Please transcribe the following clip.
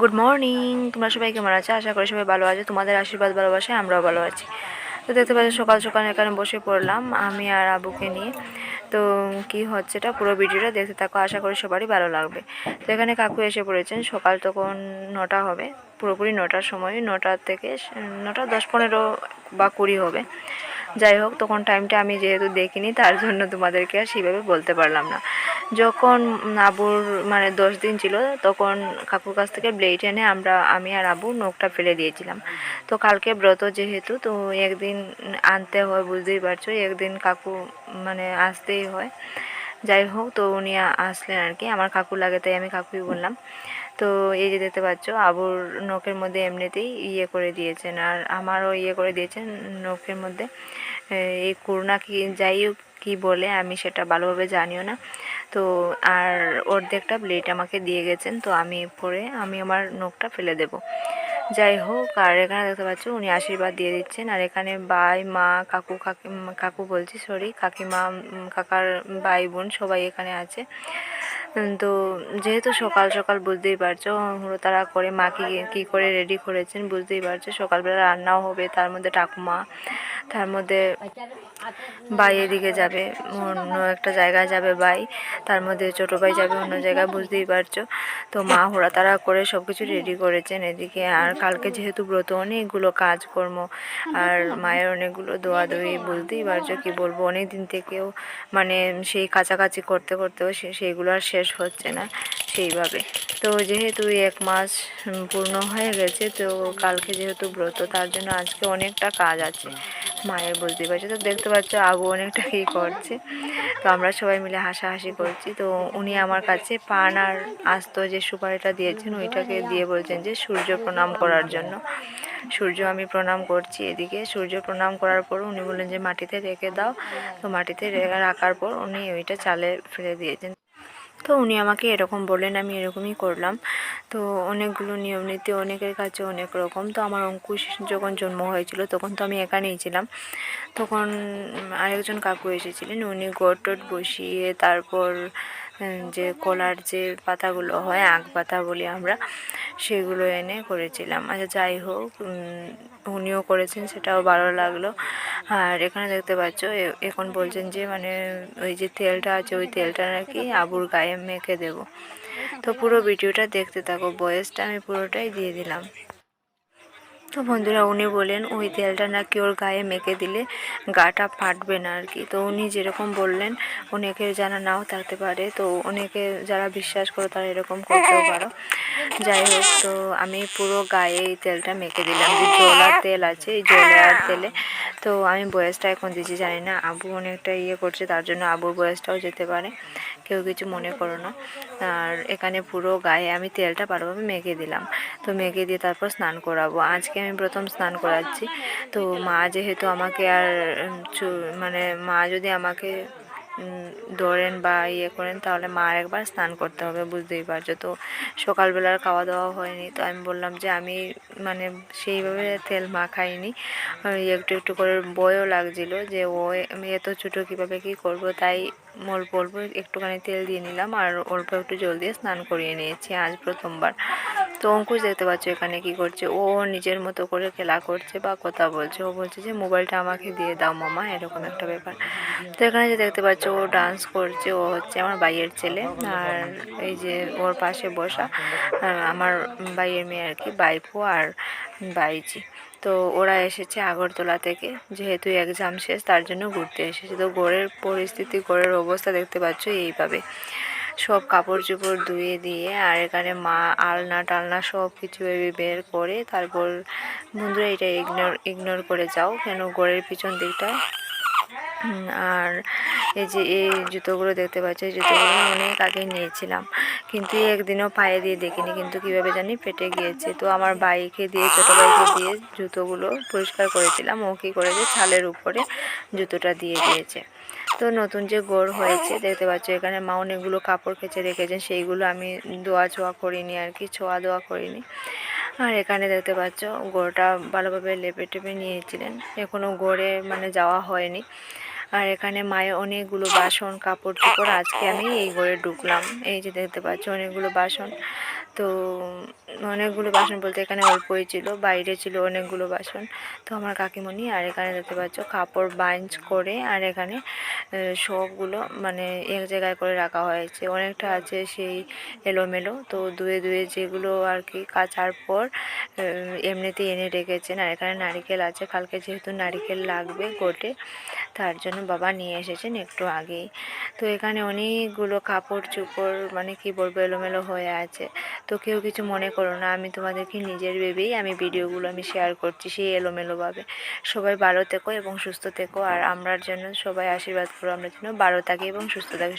Good morning তোমরা সবাই কেমন আছো? আশা করি সবাই ভালো আছে। তোমাদের আশীর্বাদ, ভালোবাসায় আমরাও ভালো আছি। তো দেখতে পাচ্ছি, সকাল সকাল এখানে বসে পড়লাম আমি আর আবুকে নিয়ে। তো কি হচ্ছে এটা পুরো ভিডিওটা দেখতে থাকো। আশা করি সবারই ভালো লাগবে। তো এখানে কাকু এসে পড়েছেন। সকাল তখন নটা হবে। পুরোপুরি নটার সময়। নটা থেকে নটা, দশ, পনেরো বা কুড়ি হবে। যাই হোক, তখন টাইমটা আমি যেহেতু দেখিনি, তার জন্য তোমাদেরকে আর সেইভাবে বলতে পারলাম না। যখন আবুর মানে দশ দিন ছিল, তখন কাকুর কাছ থেকে ব্লেড এনে আমরা, আমি আর আবু নখটা ফেলে দিয়েছিলাম। তো কালকে ব্রত যেহেতু, তো একদিন আনতে হয়, বুঝতেই পারছ, একদিন কাকু মানে আসতেই হয়। যাই হোক, তো উনি আসলেন আর কি, আমার কাকু লাগে তাই আমি কাকুই বললাম। তো এই যে দেখতে পাচ্ছ, আবুর নখের মধ্যে এমনিতেই ইয়ে করে দিয়েছেন, আর আমারও ইয়ে করে দিয়েছেন নখের মধ্যে। এই করুণা কি যাই হোক কী বলে, আমি সেটা ভালোভাবে জানিও না। তো আর অর্ধেকটা ব্লেড আমাকে দিয়ে গেছেন, তো আমি পরে, আমি আমার নখটা ফেলে দেব। যাই হোক, আর এখানে দেখতে পাচ্ছ উনি আশীর্বাদ দিয়ে দিচ্ছেন। আর এখানে বাই, মা, কাকু, কাকি কাকু বলছি সরি কাকিমা কাকার ভাই বোন সবাই এখানে আছে। তো যেহেতু সকাল সকাল বুঝতেই পারছ তারা করে মা কি, কী করে রেডি করেছেন বুঝতেই পারছ, সকালবেলা রান্নাও হবে, তার মধ্যে ঠাকুমা, তার মধ্যে ভাই এদিকে যাবে, অন্য একটা জায়গায় যাবে ভাই তার মধ্যে ছোটো ভাই যাবে অন্য জায়গায়, বুঝতেই পারছ। তো মা হোড়া তারা করে সব কিছু রেডি করেছেন এদিকে, আর কালকে যেহেতু ব্রত, অনেকগুলো কাজকর্ম আর মায়ের অনেকগুলো দোয়া দোয়ি বুঝতেই পারছ কি বলব? অনেক দিন থেকেও মানে সেই কাছাকাছি করতে করতেও সেইগুলো আর শেষ হচ্ছে না সেইভাবে। তো যেহেতু এক মাস পূর্ণ হয়ে গেছে, তো কালকে যেহেতু ব্রত, তার জন্য আজকে অনেকটা কাজ আছে। মায়ের বুঝতে পারছি। তো দেখতে পাচ্ছ আবু অনেকটা কী করছে। তো আমরা সবাই মিলে হাসাহাসি করছি। তো উনি আমার কাছে পান আর আস্ত যে সুপারিটা দিয়েছেন, ওইটাকে দিয়ে বলছেন যে, সূর্য প্রণাম করার জন্য। সূর্য, আমি প্রণাম করছি এদিকে। সূর্য প্রণাম করার পর উনি বললেন যে, মাটিতে রেখে দাও। তো মাটিতে রাখার পর উনি ওইটা চালে ফেলে দিয়েছেন। তো উনি আমাকে এরকম বললেন, আমি এরকমই করলাম। তো অনেকগুলো নিয়ম নীতি, অনেকের কাছে অনেক রকম। তো আমার অঙ্কুশ যখন জন্ম হয়েছিল, তখন তো আমি এখানেই ছিলাম। তখন আরেকজন কাকু এসেছিলেন, উনি গট টট বসিয়ে তারপর যে কলার যে পাতাগুলো হয় আঁক পাতা বলি আমরা সেগুলো এনে করেছিলাম। আচ্ছা যাই হোক উনিও করেছেন, সেটাও ভালো লাগল। আর এখানে দেখতে পাচ্ছ এখন বলছেন যে মানে ওই যে তেলটা আছে, ওই তেলটা নাকি আবুর গায়ে মেখে দেব। তো পুরো ভিডিওটা দেখতে থাকো, বয়েসটা আমি পুরোটাই দিয়ে দিলাম। তো বন্ধুরা উনি বলেন, ওই তেলটা নাকি ওর গায়ে মেখে দিলে গাটা ফাটবে না আর কি। তো উনি যেরকম বললেন, অনেকে জানা নাও থাকতে পারে। তো অনেকে যারা বিশ্বাস করো তারা এরকম করতেও পারো। যাই হোক, তো আমি পুরো গায়ে এই তেলটা মেখে দিলাম। যে জলার তেল আছে, এই জলার তেলে তো আমি বয়সটা এখন দিচ্ছি জানি না। আবু অনেকটা ইয়ে করছে, তার জন্য আবুর বয়সটাও যেতে পারে। কেউ কিছু মনে করো না। আর এখানে পুরো গায়ে আমি তেলটা ভালোভাবে মেখে দিলাম। তো মেখে দিয়ে তারপর স্নান করাবো। আজকে আমি প্রথম স্নান করাচ্ছি। তো মা যেহেতু আমাকে আর মানে মা যদি আমাকে ধরেন বা ইয়ে করেন, তাহলে মা একবার স্নান করতে হবে, বুঝতেই পারছ। তো সকালবেলার খাওয়া দাওয়া হয়নি, তো আমি বললাম যে আমি মানে সেইভাবে তেল মাখাইনি একটু একটু করে বয়ও লাগছিল যে ও আমি এত ছোটো কীভাবে কী করব, তাই অল্প অল্প একটুখানি তেল দিয়ে নিলাম আর অল্প একটু জল দিয়ে স্নান করিয়ে নিয়েছি আজ প্রথমবার। তো অঙ্কুশ দেখতে পাচ্ছ এখানে কি করছে? ও নিজের মতো করে খেলা করছে বা কথা বলছে। ও বলছে যে, মোবাইলটা আমাকে দিয়ে দাও মামা। এরকম একটা ব্যাপার। তো এখানে যে দেখতে পাচ্ছ, ও ডান্স করছে। ও হচ্ছে আমার বাইয়ের ছেলে। আর এই যে ওর পাশে বসা আমার বাইয়ের মেয়ে আর কি বাইপু আর বাইজি তো ওরা এসেছে আগরতলা থেকে। যেহেতু এক্সাম শেষ, তার জন্য ঘুরতে এসেছে। তো গোড়ের পরিস্থিতি গোড়ের অবস্থা দেখতে পাচ্ছ এইভাবে। সব কাপড় চোপড় ধুয়ে দিয়ে আর এখানে মা আলনা টালনা সব কিছু বের করে তারপর, বন্ধুরা, এটা ইগনোর ইগনোর করে যাও কেন গোড়ের পিছন দিকটা আর এই যে, এই জুতোগুলো দেখতে পাচ্ছ, এই জুতোগুলো অনেক আগে নিয়েছিলাম। কিন্তু একদিনও পায়ে দিয়ে দেখিনি, কিন্তু কীভাবে জানি পেটে গিয়েছে। তো আমার বাইকে দিয়ে, ছোটো বাইকে দিয়ে জুতোগুলো পরিষ্কার করেছিলাম। ও কী করেছে? ছালের উপরে জুতোটা দিয়ে দিয়েছে। তো নতুন যে গোড় হয়েছে, দেখতে পাচ্ছ এখানে মা অনেকগুলো কাপড় কেচে রেখেছেন, সেইগুলো আমি দোয়া ছোয়া করিনি আর কি, ছোঁয়া দোয়া করিনি। আর এখানে দেখতে পাচ্ছ গোড়টা ভালোভাবে লেপে টেপে নিয়েছিলেন এখনও গোড়ে মানে যাওয়া হয়নি। আর এখানে মায়ের অনেকগুলো বাসন কাপড় চোপড় আজকে আমি এই ঘরে ঢুকলাম। এই যে দেখতে পাচ্ছ, অনেকগুলো বাসন। তো, অনেকগুলো বাসন বলতে এখানে অল্পই ছিল, বাইরে ছিল অনেকগুলো বাসন। তো আমার কাকিমণি আর এখানে দেখতে পাচ্ছ, কাপড় বাঞ্চ করে আর এখানে সবগুলো মানে এক জায়গায় করে রাখা হয়েছে। অনেকটা আছে সেই এলোমেলো। তো ধুয়ে ধুয়ে যেগুলো আর কি কাচার পর এমনিতে এনে রেখেছেন। আর এখানে নারিকেল আছে। কালকে যেহেতু নারিকেল লাগবে গোটে তার জন্য বাবা নিয়ে এসেছেন একটু আগেই, তো এখানে অনেকগুলো কাপড় চুপড় মানে কি বলব এলোমেলো হয়ে আছে। তো কেউ কিছু মনে করো না, আমি তোমাদেরকে নিজের ভেবেই আমি ভিডিওগুলো আমি শেয়ার করছি সেই এলোমেলোভাবে। সবাই ভালো থেকো এবং সুস্থ থেকো, আর আমরার জন্য সবাই আশীর্বাদ করো, আমরা যেন ভালো থাকি এবং সুস্থ থাকি।